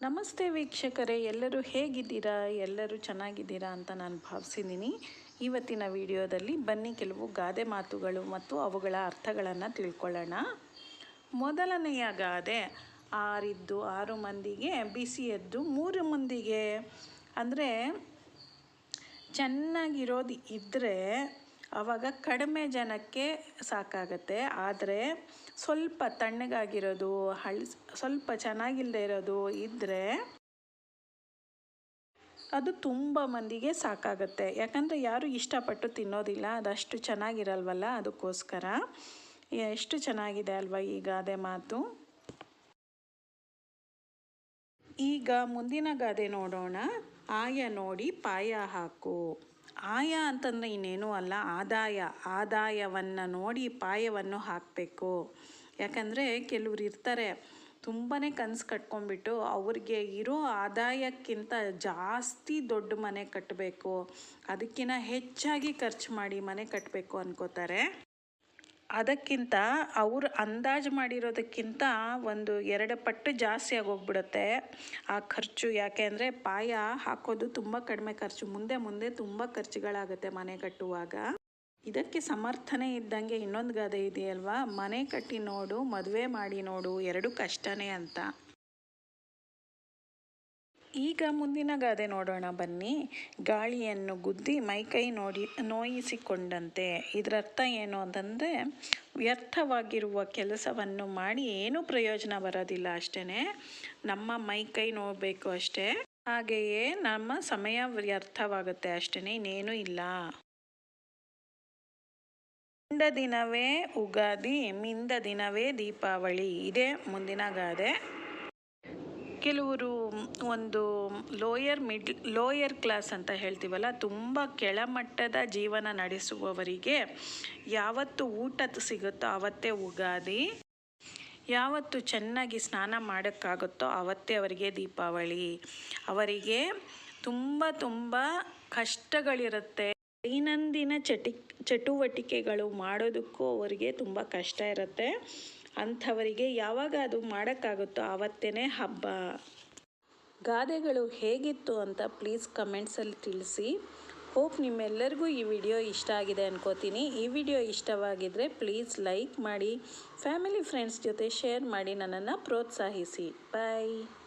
ನಮಸ್ತೆ ವೀಕ್ಷಕರೇ, ಎಲ್ಲರೂ ಹೇಗಿದ್ದೀರಾ? ಎಲ್ಲರೂ ಚೆನ್ನಾಗಿದ್ದೀರಾ ಅಂತ ನಾನು ಭಾವಿಸಿದ್ದೀನಿ. ಇವತ್ತಿನ ವಿಡಿಯೋದಲ್ಲಿ ಬನ್ನಿ ಕೆಲವು ಗಾದೆ ಮಾತುಗಳು ಮತ್ತು ಅವುಗಳ ಅರ್ಥಗಳನ್ನು ತಿಳ್ಕೊಳ್ಳೋಣ. ಮೊದಲನೆಯ ಗಾದೆ, ಆರಿದ್ದು ಆರು ಮಂದಿಗೆ ಬಿಸಿ ಎದ್ದು ಮೂರು ಮಂದಿಗೆ. ಅಂದರೆ, ಚೆನ್ನಾಗಿರೋದು ಇದ್ದರೆ ಆವಾಗ ಕಡಿಮೆ ಜನಕ್ಕೆ ಸಾಕಾಗತ್ತೆ. ಆದರೆ ಸ್ವಲ್ಪ ತಣ್ಣಗಾಗಿರೋದು, ಹಳ್ ಸ್ವಲ್ಪ ಚೆನ್ನಾಗಿಲ್ಲದೆ ಇರೋದು ಇದ್ದರೆ ಅದು ತುಂಬ ಮಂದಿಗೆ ಸಾಕಾಗತ್ತೆ. ಯಾಕಂದರೆ ಯಾರು ಇಷ್ಟಪಟ್ಟು ತಿನ್ನೋದಿಲ್ಲ, ಅದಷ್ಟು ಚೆನ್ನಾಗಿರಲ್ವಲ್ಲ ಅದಕ್ಕೋಸ್ಕರ. ಎಷ್ಟು ಚೆನ್ನಾಗಿದೆ ಅಲ್ವಾ ಈ ಗಾದೆ ಮಾತು? ಈಗ ಮುಂದಿನ ಗಾದೆ ನೋಡೋಣ. ಆಯ ನೋಡಿ, ಪಾಯ ಹಾಕು. ಆಯ ಅಂತಂದರೆ ಇನ್ನೇನೂ ಅಲ್ಲ, ಆದಾಯ, ಆದಾಯವನ್ನು ನೋಡಿ ಪಾಯವನ್ನು ಹಾಕಬೇಕು. ಯಾಕಂದರೆ ಕೆಲವ್ರು ಇರ್ತಾರೆ ತುಂಬಾ ಕನಸು ಕಟ್ಕೊಂಡ್ಬಿಟ್ಟು ಅವ್ರಿಗೆ ಇರೋ ಆದಾಯಕ್ಕಿಂತ ಜಾಸ್ತಿ ದೊಡ್ಡ ಮನೆ ಕಟ್ಟಬೇಕು ಅದಕ್ಕಿಂತ ಹೆಚ್ಚಾಗಿ ಖರ್ಚು ಮಾಡಿ ಮನೆ ಕಟ್ಟಬೇಕು ಅನ್ಕೋತಾರೆ. ಅದಕ್ಕಿಂತ ಅವ್ರು ಅಂದಾಜು ಮಾಡಿರೋದಕ್ಕಿಂತ ಒಂದು ಎರಡು ಪಟ್ಟು ಜಾಸ್ತಿ ಆಗೋಗ್ಬಿಡುತ್ತೆ. ಆ ಖರ್ಚು ಯಾಕೆ ಅಂದರೆ ಪಾಯ ಹಾಕೋದು ತುಂಬ ಕಡಿಮೆ ಖರ್ಚು. ಮುಂದೆ ಮುಂದೆ ತುಂಬ ಖರ್ಚುಗಳಾಗುತ್ತೆ ಮನೆ ಕಟ್ಟುವಾಗ. ಇದಕ್ಕೆ ಸಮರ್ಥನೆ ಇದ್ದಂಗೆ ಇನ್ನೊಂದು ಗಾದೆ ಇದೆಯಲ್ವಾ? ಮನೆ ಕಟ್ಟಿ ನೋಡು, ಮದುವೆ ಮಾಡಿ ನೋಡು, ಎರಡು ಕಷ್ಟನೇ ಅಂತ. ಈಗ ಮುಂದಿನ ಗಾದೆ ನೋಡೋಣ ಬನ್ನಿ. ಗಾಳಿಯನ್ನು ಗುದ್ದಿ ಮೈಕೈ ನೋಡಿ, ನೋಯಿಸಿಕೊಂಡಂತೆ. ಇದರ ಅರ್ಥ ಏನು ಅಂತಂದರೆ, ವ್ಯರ್ಥವಾಗಿರುವ ಕೆಲಸವನ್ನು ಮಾಡಿ ಏನೂ ಪ್ರಯೋಜನ ಬರೋದಿಲ್ಲ ಅಷ್ಟೇ ನಮ್ಮ ಮೈಕೈ ನೋಡಬೇಕು ಅಷ್ಟೇ. ಹಾಗೆಯೇ ನಮ್ಮ ಸಮಯ ವ್ಯರ್ಥವಾಗುತ್ತೆ ಅಷ್ಟೇ ಇನ್ನೇನೂ ಇಲ್ಲ. ಮಿಂದ ದಿನವೇ ಉಗಾದಿ, ಮಿಂದ ದಿನವೇ ದೀಪಾವಳಿ. ಇದೇ ಮುಂದಿನ ಗಾದೆ. ಕೆಲವರು ಒಂದು ಲೋಯರ್ ಮಿಡ್ ಲೋಯರ್ ಕ್ಲಾಸ್ ಅಂತ ಹೇಳ್ತೀವಲ್ಲ, ತುಂಬ ಕೆಳಮಟ್ಟದ ಜೀವನ ನಡೆಸುವವರಿಗೆ ಯಾವತ್ತು ಊಟ ಸಿಗುತ್ತೋ ಆವತ್ತೇ ಉಗಾದಿ. ಯಾವತ್ತು ಚೆನ್ನಾಗಿ ಸ್ನಾನ ಮಾಡೋಕ್ಕಾಗುತ್ತೋ ಆವತ್ತೇ ಅವರಿಗೆ ದೀಪಾವಳಿ. ಅವರಿಗೆ ತುಂಬ ತುಂಬ ಕಷ್ಟಗಳಿರುತ್ತೆ. ದೈನಂದಿನ ಚಟಿ, ಚಟುವಟಿಕೆಗಳು ಮಾಡೋದಕ್ಕೂ ಅವರಿಗೆ ತುಂಬ ಕಷ್ಟ ಇರುತ್ತೆ. ಅಂಥವರಿಗೆ ಯಾವಾಗ ಅದು ಮಾಡೋಕ್ಕಾಗುತ್ತೋ ಆವತ್ತೇ ಹಬ್ಬ. ಗಾದೆಗಳು ಹೇಗಿತ್ತು ಅಂತ ಪ್ಲೀಸ್ ಕಮೆಂಟ್ಸಲ್ಲಿ ತಿಳಿಸಿ. ಹೋಪ್ ನಿಮ್ಮೆಲ್ಲರಿಗೂ ಈ ವಿಡಿಯೋ ಇಷ್ಟ ಆಗಿದೆ ಅನ್ಕೋತೀನಿ. ಈ ವಿಡಿಯೋ ಇಷ್ಟವಾಗಿದ್ದರೆ ಪ್ಲೀಸ್ ಲೈಕ್ ಮಾಡಿ. ಫ್ಯಾಮಿಲಿ ಫ್ರೆಂಡ್ಸ್ ಜೊತೆ ಶೇರ್ ಮಾಡಿ ನನ್ನನ್ನು ಪ್ರೋತ್ಸಾಹಿಸಿ. ಬಾಯ್